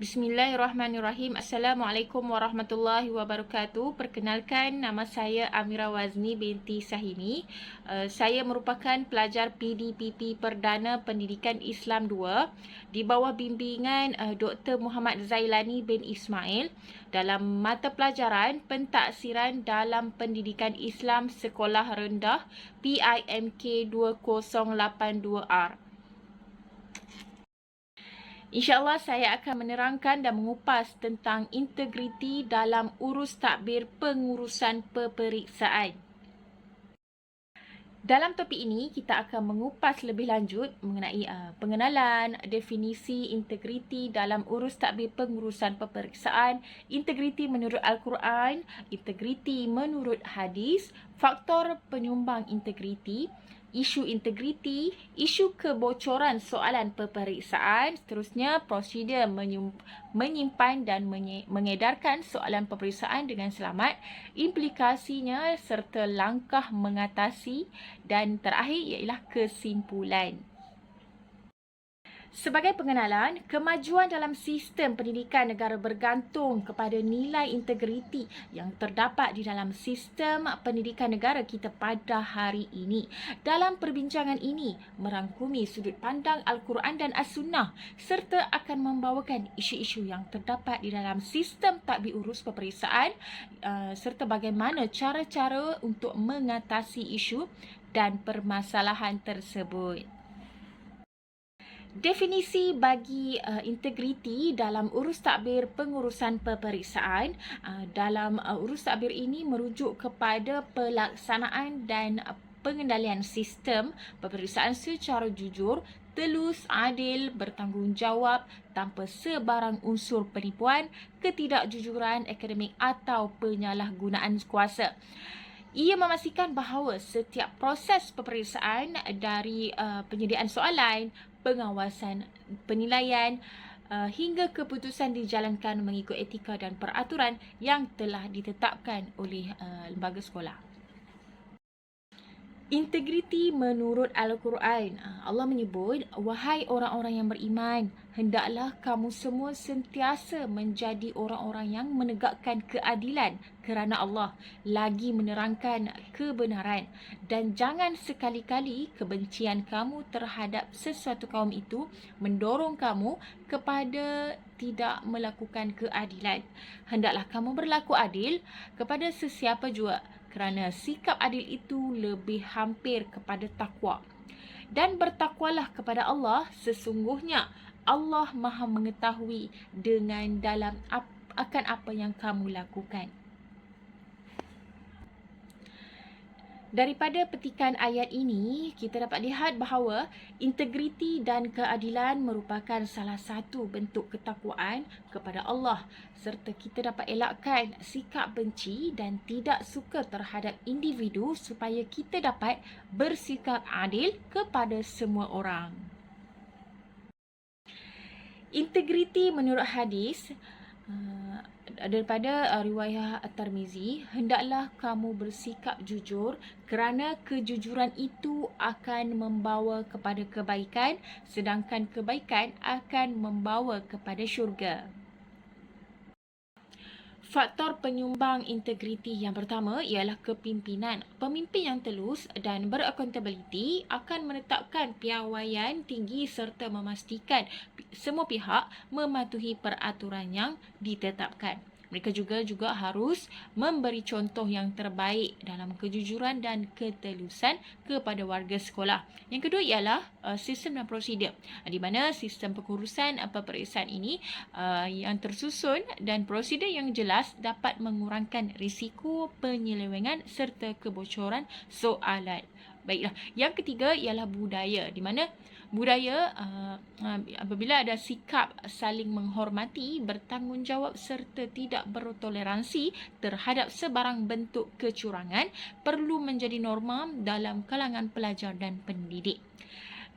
Bismillahirrahmanirrahim. Assalamualaikum warahmatullahi wabarakatuh. Perkenalkan nama saya Amira Wazni binti Sahimi. Uh, saya merupakan pelajar PDPP Perdana Pendidikan Islam 2 di bawah bimbingan uh, Dr. Muhammad Zailani bin Ismail dalam mata pelajaran Pentaksiran dalam Pendidikan Islam Sekolah Rendah PIMK 2082R. InsyaAllah saya akan menerangkan dan mengupas tentang integriti dalam urus takbir pengurusan peperiksaan. Dalam topik ini, kita akan mengupas lebih lanjut mengenai uh, pengenalan, definisi integriti dalam urus takbir pengurusan peperiksaan, integriti menurut Al-Quran, integriti menurut hadis, faktor penyumbang integriti, isu integriti, isu kebocoran soalan peperiksaan, seterusnya prosedur menyimpan dan mengedarkan soalan peperiksaan dengan selamat, implikasinya serta langkah mengatasi dan terakhir ialah kesimpulan. Sebagai pengenalan, kemajuan dalam sistem pendidikan negara bergantung kepada nilai integriti yang terdapat di dalam sistem pendidikan negara kita pada hari ini. Dalam perbincangan ini, merangkumi sudut pandang Al-Quran dan As-Sunnah serta akan membawakan isu-isu yang terdapat di dalam sistem takbir urus peperiksaan uh, serta bagaimana cara-cara untuk mengatasi isu dan permasalahan tersebut. Definisi bagi uh, integriti dalam urus takbir pengurusan peperiksaan uh, dalam uh, urus takbir ini merujuk kepada pelaksanaan dan pengendalian sistem peperiksaan secara jujur, telus, adil, bertanggungjawab tanpa sebarang unsur penipuan, ketidakjujuran akademik atau penyalahgunaan kuasa. Ia memastikan bahawa setiap proses peperiksaan dari uh, penyediaan soalan, pengawasan penilaian uh, hingga keputusan dijalankan mengikut etika dan peraturan yang telah ditetapkan oleh uh, lembaga sekolah. Integriti menurut Al-Quran. Ah, Allah menyebut, Wahai orang-orang yang beriman, hendaklah kamu semua sentiasa menjadi orang-orang yang menegakkan keadilan kerana Allah lagi menerangkan kebenaran. Dan jangan sekali-kali kebencian kamu terhadap sesuatu kaum itu mendorong kamu kepada tidak melakukan keadilan. Hendaklah kamu berlaku adil kepada sesiapa jua kerana sikap adil itu lebih hampir kepada takwa. Dan bertakwalah kepada Allah sesungguhnya Allah Maha mengetahui dengan dalam akan apa yang kamu lakukan. Daripada petikan ayat ini, kita dapat lihat bahawa integriti dan keadilan merupakan salah satu bentuk ketakwaan kepada Allah serta kita dapat elakkan sikap benci dan tidak suka terhadap individu supaya kita dapat bersikap adil kepada semua orang. Integriti menurut hadis uh, daripada uh, riwayat At-Tirmizi hendaklah kamu bersikap jujur kerana kejujuran itu akan membawa kepada kebaikan sedangkan kebaikan akan membawa kepada syurga. Faktor penyumbang integriti yang pertama ialah kepimpinan. Pemimpin yang telus dan beraccountability akan menetapkan piawaian tinggi serta memastikan semua pihak mematuhi peraturan yang ditetapkan. Mereka juga juga harus memberi contoh yang terbaik dalam kejujuran dan ketelusan kepada warga sekolah. Yang kedua ialah uh, sistem dan prosedur. Di mana sistem pengurusan uh, peperiksaan ini uh, yang tersusun dan prosedur yang jelas dapat mengurangkan risiko penyelewengan serta kebocoran soalan. Baiklah, yang ketiga ialah budaya di mana budaya uh, uh, apabila ada sikap saling menghormati, bertanggungjawab serta tidak bertoleransi terhadap sebarang bentuk kecurangan perlu menjadi norma dalam kalangan pelajar dan pendidik.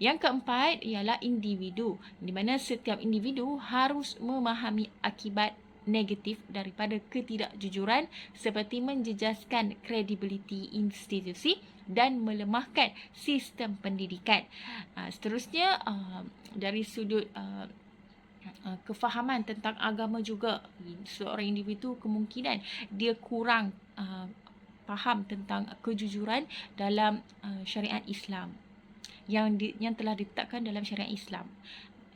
Yang keempat ialah individu di mana setiap individu harus memahami akibat negatif daripada ketidakjujuran seperti menjejaskan kredibiliti institusi dan melemahkan sistem pendidikan. Uh, seterusnya uh, dari sudut uh, kefahaman tentang agama juga. Seorang individu kemungkinan dia kurang uh, faham tentang kejujuran dalam uh, syariat Islam yang di, yang telah ditetapkan dalam syariat Islam.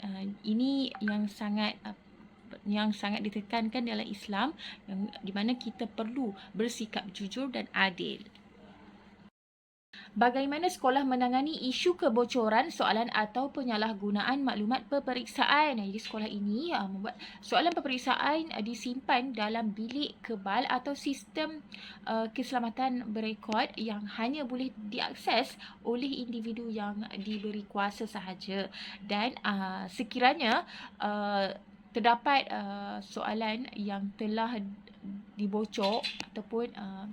Uh, ini yang sangat uh, yang sangat ditekankan dalam Islam yang di mana kita perlu bersikap jujur dan adil bagaimana sekolah menangani isu kebocoran soalan atau penyalahgunaan maklumat peperiksaan. Jadi sekolah ini uh, membuat soalan peperiksaan uh, disimpan dalam bilik kebal atau sistem uh, keselamatan berekod yang hanya boleh diakses oleh individu yang diberi kuasa sahaja. Dan uh, sekiranya uh, terdapat uh, soalan yang telah dibocor ataupun uh,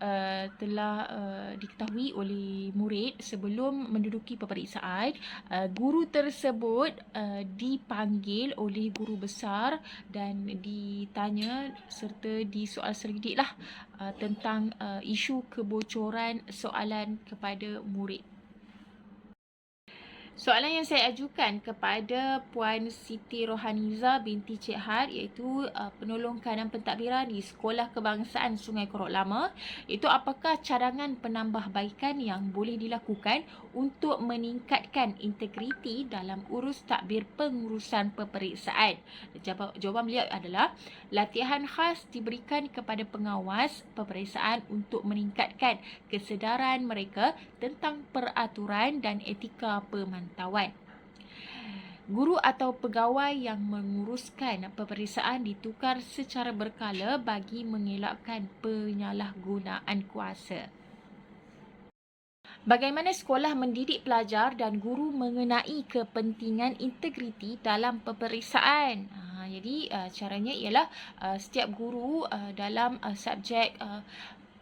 uh, telah uh, diketahui oleh murid sebelum menduduki peperiksaan uh, guru tersebut uh, dipanggil oleh guru besar dan ditanya serta disoal selidik lah uh, tentang uh, isu kebocoran soalan kepada murid Soalan yang saya ajukan kepada Puan Siti Rohaniza binti Cik Had iaitu uh, penolong kanan pentadbiran di Sekolah Kebangsaan Sungai Korok Lama iaitu apakah cadangan penambahbaikan yang boleh dilakukan untuk meningkatkan integriti dalam urus takbir pengurusan peperiksaan. Jawapan beliau adalah latihan khas diberikan kepada pengawas peperiksaan untuk meningkatkan kesedaran mereka tentang peraturan dan etika pemantauan pemantauan. Guru atau pegawai yang menguruskan peperiksaan ditukar secara berkala bagi mengelakkan penyalahgunaan kuasa. Bagaimana sekolah mendidik pelajar dan guru mengenai kepentingan integriti dalam peperiksaan? Ha, jadi uh, caranya ialah uh, setiap guru uh, dalam subjek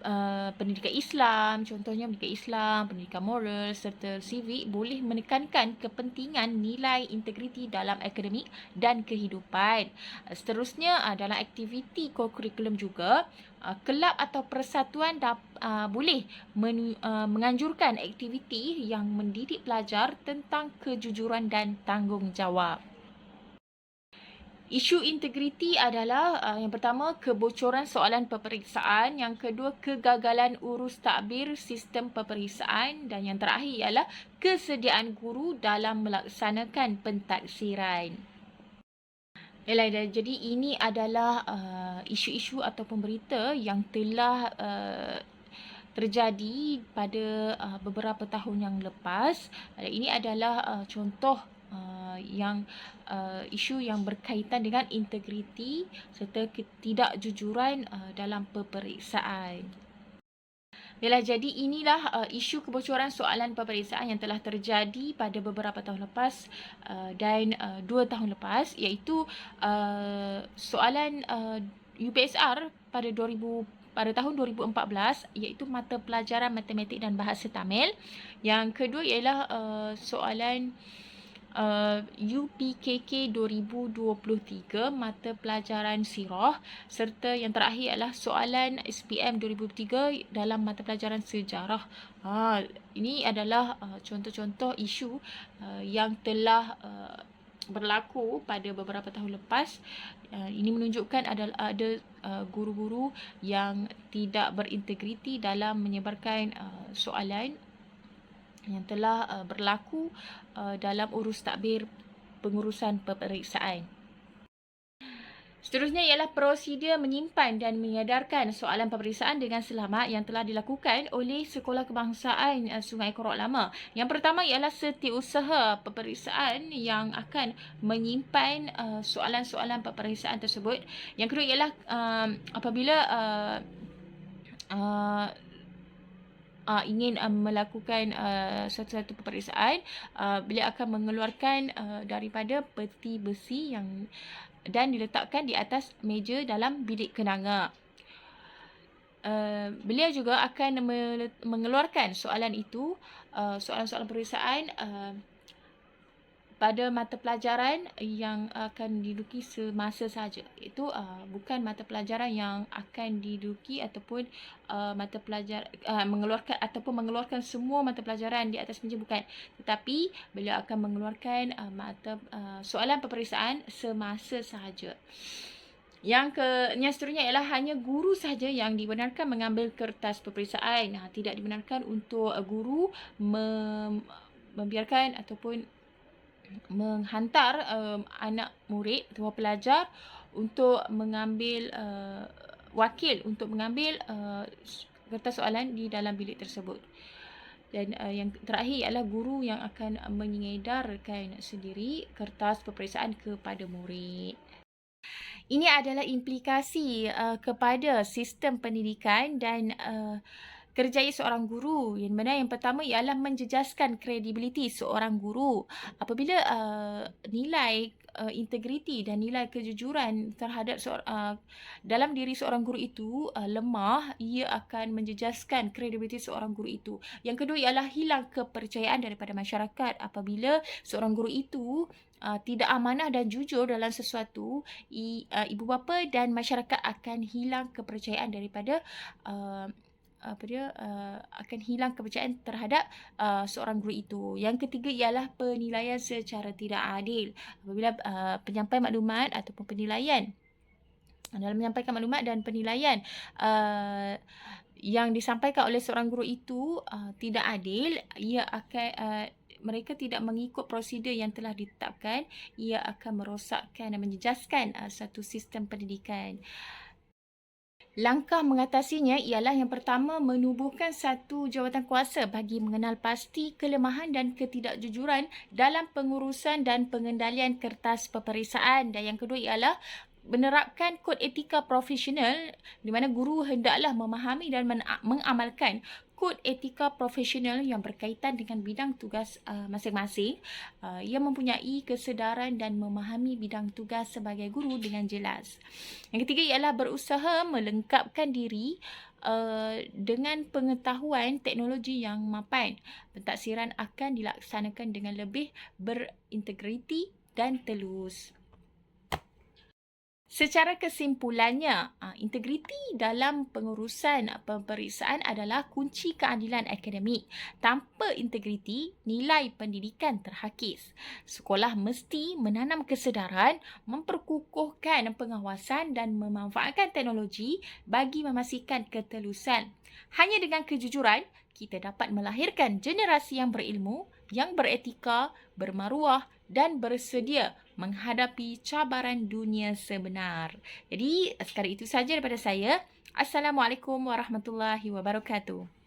uh, pendidikan Islam, contohnya pendidikan Islam, pendidikan moral serta civic boleh menekankan kepentingan nilai integriti dalam akademik dan kehidupan. Uh, seterusnya uh, dalam aktiviti kurikulum juga uh, kelab atau persatuan dap, uh, boleh men, uh, menganjurkan aktiviti yang mendidik pelajar tentang kejujuran dan tanggungjawab. Isu integriti adalah uh, yang pertama kebocoran soalan peperiksaan, yang kedua kegagalan urus takbir sistem peperiksaan dan yang terakhir ialah kesediaan guru dalam melaksanakan pentaksiran. Yalah, jadi ini adalah uh, isu-isu atau pemberita yang telah uh, terjadi pada uh, beberapa tahun yang lepas. Uh, ini adalah uh, contoh Yang uh, isu yang berkaitan dengan integriti serta ketidakjujuran uh, dalam peperiksaan. Yalah, jadi inilah uh, isu kebocoran soalan peperiksaan yang telah terjadi pada beberapa tahun lepas uh, dan uh, dua tahun lepas iaitu uh, soalan uh, UPSR pada 2000 pada tahun 2014 iaitu mata pelajaran matematik dan bahasa Tamil. Yang kedua ialah uh, soalan uh, UPKK 2023 mata pelajaran sirah serta yang terakhir adalah soalan SPM 2003 dalam mata pelajaran sejarah. Ha, ini adalah uh, contoh-contoh isu uh, yang telah uh, berlaku pada beberapa tahun lepas. Uh, ini menunjukkan ada uh, guru-guru yang tidak berintegriti dalam menyebarkan uh, soalan yang telah uh, berlaku uh, dalam urus takbir pengurusan peperiksaan. Seterusnya ialah prosedur menyimpan dan menyedarkan soalan peperiksaan dengan selamat yang telah dilakukan oleh Sekolah Kebangsaan uh, Sungai Korok Lama. Yang pertama ialah setiausaha peperiksaan yang akan menyimpan uh, soalan-soalan peperiksaan tersebut. Yang kedua ialah uh, apabila uh, uh, uh, ingin uh, melakukan uh, satu-satu peperiksaan, uh, beliau akan mengeluarkan uh, daripada peti besi yang dan diletakkan di atas meja dalam bilik kenanga. Uh, beliau juga akan mengeluarkan soalan itu, uh, soalan-soalan peperiksaan uh, pada mata pelajaran yang akan diduduki semasa saja. Itu uh, bukan mata pelajaran yang akan diduduki ataupun uh, mata pelajaran uh, mengeluarkan ataupun mengeluarkan semua mata pelajaran di atas meja bukan. Tetapi beliau akan mengeluarkan uh, mata uh, soalan peperiksaan semasa sahaja. Yang ke yang seterusnya ialah hanya guru sahaja yang dibenarkan mengambil kertas peperiksaan. Nah, tidak dibenarkan untuk guru mem, membiarkan ataupun menghantar um, anak murid atau pelajar untuk mengambil uh, wakil untuk mengambil uh, kertas soalan di dalam bilik tersebut. Dan uh, yang terakhir ialah guru yang akan mengedarkan sendiri kertas peperiksaan kepada murid. Ini adalah implikasi uh, kepada sistem pendidikan dan uh, kerjaya seorang guru. Yang mana yang pertama ialah menjejaskan kredibiliti seorang guru. Apabila uh, nilai uh, integriti dan nilai kejujuran terhadap uh, dalam diri seorang guru itu uh, lemah, ia akan menjejaskan kredibiliti seorang guru itu. Yang kedua ialah hilang kepercayaan daripada masyarakat apabila seorang guru itu uh, tidak amanah dan jujur dalam sesuatu i, uh, ibu bapa dan masyarakat akan hilang kepercayaan daripada uh, apa dia uh, akan hilang kepercayaan terhadap uh, seorang guru itu. Yang ketiga ialah penilaian secara tidak adil. Apabila uh, penyampai maklumat ataupun penilaian dalam menyampaikan maklumat dan penilaian uh, yang disampaikan oleh seorang guru itu uh, tidak adil, ia akan uh, mereka tidak mengikut prosedur yang telah ditetapkan, ia akan merosakkan dan menjejaskan uh, satu sistem pendidikan. Langkah mengatasinya ialah yang pertama menubuhkan satu jawatan kuasa bagi mengenal pasti kelemahan dan ketidakjujuran dalam pengurusan dan pengendalian kertas peperiksaan. Dan yang kedua ialah menerapkan kod etika profesional di mana guru hendaklah memahami dan mengamalkan kod etika profesional yang berkaitan dengan bidang tugas uh, masing-masing. Uh, ia mempunyai kesedaran dan memahami bidang tugas sebagai guru dengan jelas. Yang ketiga ialah berusaha melengkapkan diri uh, dengan pengetahuan teknologi yang mapan. Pentaksiran akan dilaksanakan dengan lebih berintegriti dan telus. Secara kesimpulannya, ah, integriti dalam pengurusan peperiksaan adalah kunci keadilan akademik. Tanpa integriti, nilai pendidikan terhakis. Sekolah mesti menanam kesedaran, memperkukuhkan pengawasan dan memanfaatkan teknologi bagi memastikan ketelusan. Hanya dengan kejujuran, kita dapat melahirkan generasi yang berilmu, yang beretika, bermaruah dan bersedia menghadapi cabaran dunia sebenar. Jadi, sekarang itu saja daripada saya. Assalamualaikum warahmatullahi wabarakatuh.